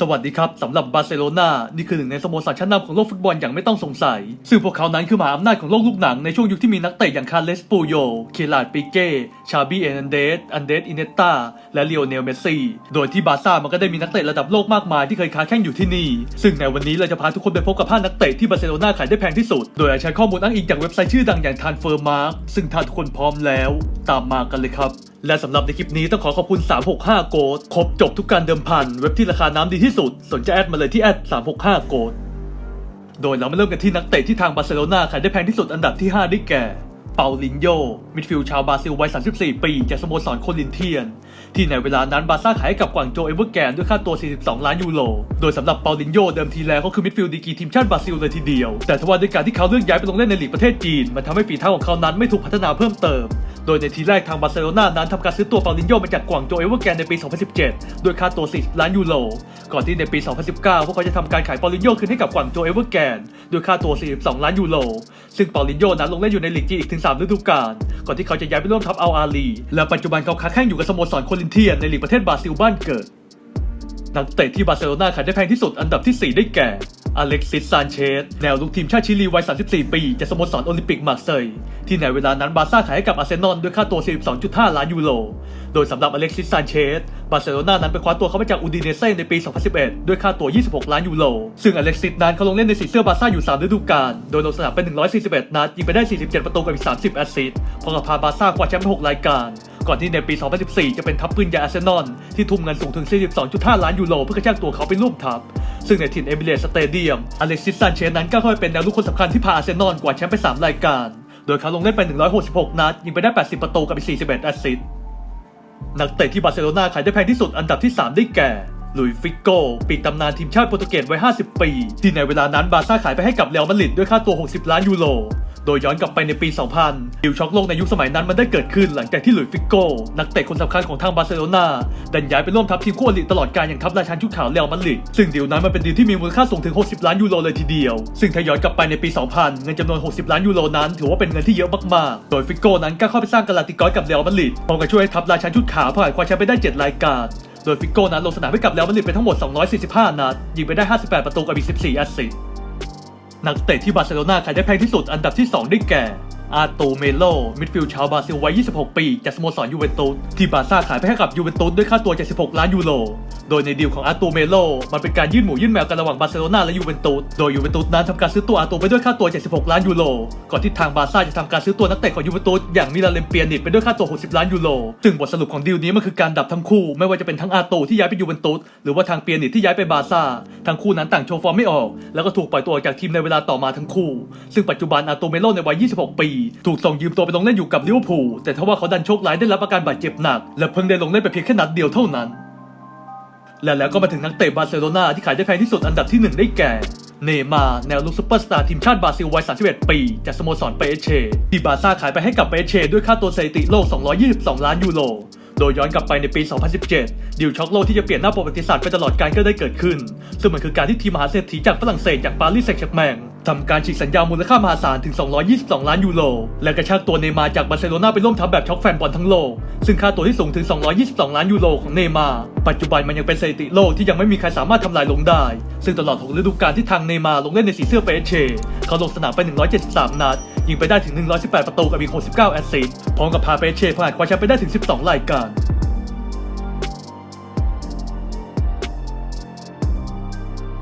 สวัสดีครับสำหรับบาร์เซโลนานี่คือหนึ่งในสโมสรชั้นนำของโลกฟุตบอลอย่างไม่ต้องสงสัย ซึ่งพวกเขานั้นคือมหาอำนาจของโลกลูกหนังในช่วงยุคที่มีนักเตะอย่างคาร์เลสปูโย เคลาดปิเก้ ชาบีเอนันเดส อันเดสอินเนตตาและเลโอเนลเมสซี่ โดยที่บาร์ซ่ามันก็ได้มีนักเตะระดับโลกมากมายที่เคยค้าแข่งอยู่ที่นี่ ซึ่งในวันนี้เราจะพาทุกคนไปพบกับห้านักเตะที่บาร์เซโลนาขายได้แพงที่สุด โดยใช้ข้อมูลอ้างอิงจากเว็บไซต์ชื่อดังอย่างทานเฟอร์มาร์ซึ่งถ้าทุกคนพร้อมแล้ว ตามมากันเลยครับ และสำหรับในคลิปนี้ต้องขอขอบคุณ 365 โกดครบจบทุกการเดิมพัน เว็บที่ราคาน้ำดีที่สุด สนใจแอดมาเลยที่แอด365 โกดโดยเรามาเริ่มกันที่นักเตะที่ทางบาร์เซโลนาขายได้แพงที่สุดอันดับที่ 5 ได้แก่ เปาลินโย มิดฟิลด์ชาวบราซิลวัย 34 ปี จากสโมสรโคลินเทียน ที่ในเวลานั้นบาซ่าขายให้กับกวางโจเอเวอร์แกนด้วยค่าตัว 42 ล้านยูโร โดยสำหรับเปาลินโยเดิมทีแล้วเขาคือมิดฟิลด์ดีกีทีมชาติบราซิลเลยทีเดียว แต่ทว่าด้วยการที่เขาเลือกย้ายไปลงเล่นในลีกประเทศจีน มันทำให้ฝีเท้าของเขานั้นไม่ถูกพัฒนาเพิ่มเติม ดยในทีแรกทางบาร์เซโลนานั้นทำการซื้อตัวเปาลินโยมาจากกวางโจเอเวอร์แกนในปี 2017 ด้วยค่าตัว 40 ล้านยูโร ก่อนที่ในปี 2019 พวกเขาจะทำการขายเปาลินโยคืนให้กับกวางโจเอเวอร์แกนด้วยค่าตัว 42 ล้านยูโร ซึ่งเปาลินโยนั้นลงเล่นอยู่ในลีกจีอีกถึง 3 ฤดูกาล ก่อนที่เขาจะย้ายไปร่วมทัพอัลอาลีและปัจจุบันเขาค้าแข่งอยู่กับสโมสรโคลินเทียนในลีกประเทศบราซิลบ้านเกิด นักเตะที่บาร์เซโลนาขายได้แพงที่สุดอันดับที่ 4 ได้แก่ อเล็กซิสซานเชสแนวลุกทีมชาติชิลีวัย 34 ปี จากสโมสรโอลิมปิกมาร์เซย์ที่ในเวลานั้นบาร์ซ่าขายให้กับอาร์เซนอลด้วยค่าตัว 42.5 ล้านยูโร โดยสำหรับอเล็กซิสซานเชสบาร์เซโลนานั้นไปคว้าตัวเขามาจากอูดิเนเซ่ในปี 2011 ด้วยค่าตัว 26 ล้านยูโร ซึ่งอเล็กซิสนั้นเขาลงเล่นในสีเสื้อบาร์ซ่าอยู่ 3 ฤดูกาล โดยลงสนามไป141 นัดยิงไปได้ 47 ประตูกับอีก 30 แอสซิสต์พร้อมกับพาบาร์ซ่าคว้าแชมป์ไป6รายการก่อนที่ในปี 2014 จะเป็นทัพปืนใหญ่อาร์เซนอลที่ทุ่มเงินสูงถึง 42.5 ล้านยูโรเพื่อกระชากตัวเขาไปร่วมทัพ ซึ่งในถิ่นเอมิเรตสเตเดียมอเล็กซิสซานเชสนั้นก้าวเข้าไปเป็นแนวลุกคนสำคัญที่พาอาร์เซนอลกวาดแชมป์ไป 3 รายการ โดยเขาลงเล่นไป 166 นัด ยิงไปได้ 80 ประตูกับอีก41แอสซิสต์นักเตะที่บาร์เซโลนาขายได้แพงที่สุดอันดับที่ 3 ได้แก่ลุยฟิกโกปีกตำนานทีมชาติโปรตุเกสวัย 50 ปี ที่ในเวลานั้นบาร์ซ่าขายไปให้กับเรอัลมาดริดด้วยค่าตัว 60 ล้านยูโร โดยย้อนกลับไปในปี 2000 ดิวช็อกโลกในยุคสมัยนั้นมันได้เกิดขึ้นหลังจากที่หลุยส์ฟิกโก้ นักเตะคนสำคัญของทางบาร์เซโลนาดันย้ายไปร่วมทัพทีมคู่อริตลอดการอย่างทัพราชันชุดขาวเรอัลมาดริดซึ่งดีลนั้นมันเป็นดีลที่มีมูลค่าสูงถึง 60 ล้านยูโรเลยทีเดียว ซึ่งถ้าย้อนกลับไปในปี 2000 เงินจำนวน 60 ล้านยูโรนั้น ถือว่าเป็นเงินที่เยอะมากๆ โดยฟิกโก้นั้นก็เข้าไปสร้างกาลาติกอยกับเรอัลมาดริดพร้อมกับช่วยทัพราชันชุดขาวผ่านคว้าแชมป์ไปได้ 7 รายการโดยฟิกโก้นั้นลงสนามให้กับเรอัลมาดริดไปทั้งหมด 245 นัด ยิงไปได้ 58 ประตูกับอีก 14 แอสซิสต์ นักเตะที่บาร์เซโลนาขายได้แพงที่สุดอันดับที่ 2 ได้แก่ อาร์โตเมโล มิดฟิลด์ชาวบราซิลวัย 26 ปี จากสโมสรยูเวนตุสที่บาร์ซ่าขายไปให้กับยูเวนตุสด้วยค่าตัว 76 ล้านยูโร โดยในดีลของอาร์โตเมโลมันเป็นการยื่นหมูยื่นแมวกันระหว่างบาร์เซโลนาและยูเวนตุสโดยยูเวนตุสนั้นทำการซื้อตัวอาร์โตไปด้วยค่าตัว 76 ล้านยูโร ก่อนที่ทางบาร์ซ่าจะทำการซื้อตัวนักเตะของยูเวนตุสอย่างมิลาเลมเปียนิตไปด้วยค่าตัว 60 ล้านยูโร ซึ่งบทสรุปของดีลนี้มันคือการดับทั้งคู่ ไม่ว่าจะเป็นทั้งอาร์โตที่ย้ายไปยูเวนตุสหรือว่าทางเปียนิตที่ย้ายไปบาร์ซ่า ทั้งคู่นั้นต่างโชว์ฟอร์มไม่ออก แล้วก็ถูกปล่อยตัวออกจากทีมในเวลาต่อมาทั้งคู่ ซึ่งปัจจุบันอาร์โตเมโลในวัย 26 ปี ถูกส่งยืมตัวไปลงเล่นอยู่กับลิเวอร์พูลแต่ทว่าเขาดันโชคร้ายได้รับอาการบาดเจ็บหนักและเพิ่งได้ลงเล่นไปเพียงแค่นัดเดียวเท่านั้น และแล้วก็มาถึงนักเตะบาร์เซโลนาที่ขายได้แพงที่สุดอันดับที่ 1 ได้แก่ เนมาแนวลุกซูเปอร์สตาร์ทีมชาติบราซิลวัย 31 ปี จากสโมสรเปเชที่บาร์ซ่าขายไปให้กับเปเชด้วยค่าตัวสถิติโลก 222 ล้านยูโรโดยย้อนกลับไปในปี 2017 ดิวช็อกโลกที่จะเปลี่ยนหน้าประวัติศาสตร์ไปตลอดการก็ได้เกิดขึ้น ซึ่งมันคือการที่ทีมมหาเศรษฐีจากฝรั่งเศสจากปารีสแซงต์แชร์แมง ทำการฉีกสัญญามูลค่ามหาศาลถึง 222 ล้านยูโร และกระชากตัวเนมาจากบาร์เซโลนาไปร่วมทัพแบบช็อกแฟนบอลทั้งโลก ซึ่งค่าตัวที่สูงถึง 222 ล้านยูโรของเนมา ปัจจุบันมันยังเป็นสถิติโลกที่ยังไม่มีใครสามารถทำลายลงได้ ซึ่งตลอด6ฤดูกาลที่ทางเนมาลงเล่นในสีเสื้อเปเชเขาลงสนามไป 173 นัด ยิงไปได้ถึง 118 ประตูกับอีก 69 แอสซิสต์ พร้อมกับพาเปเช่ผ่านคว้าแชมป์ไปได้ถึง 12 รายการ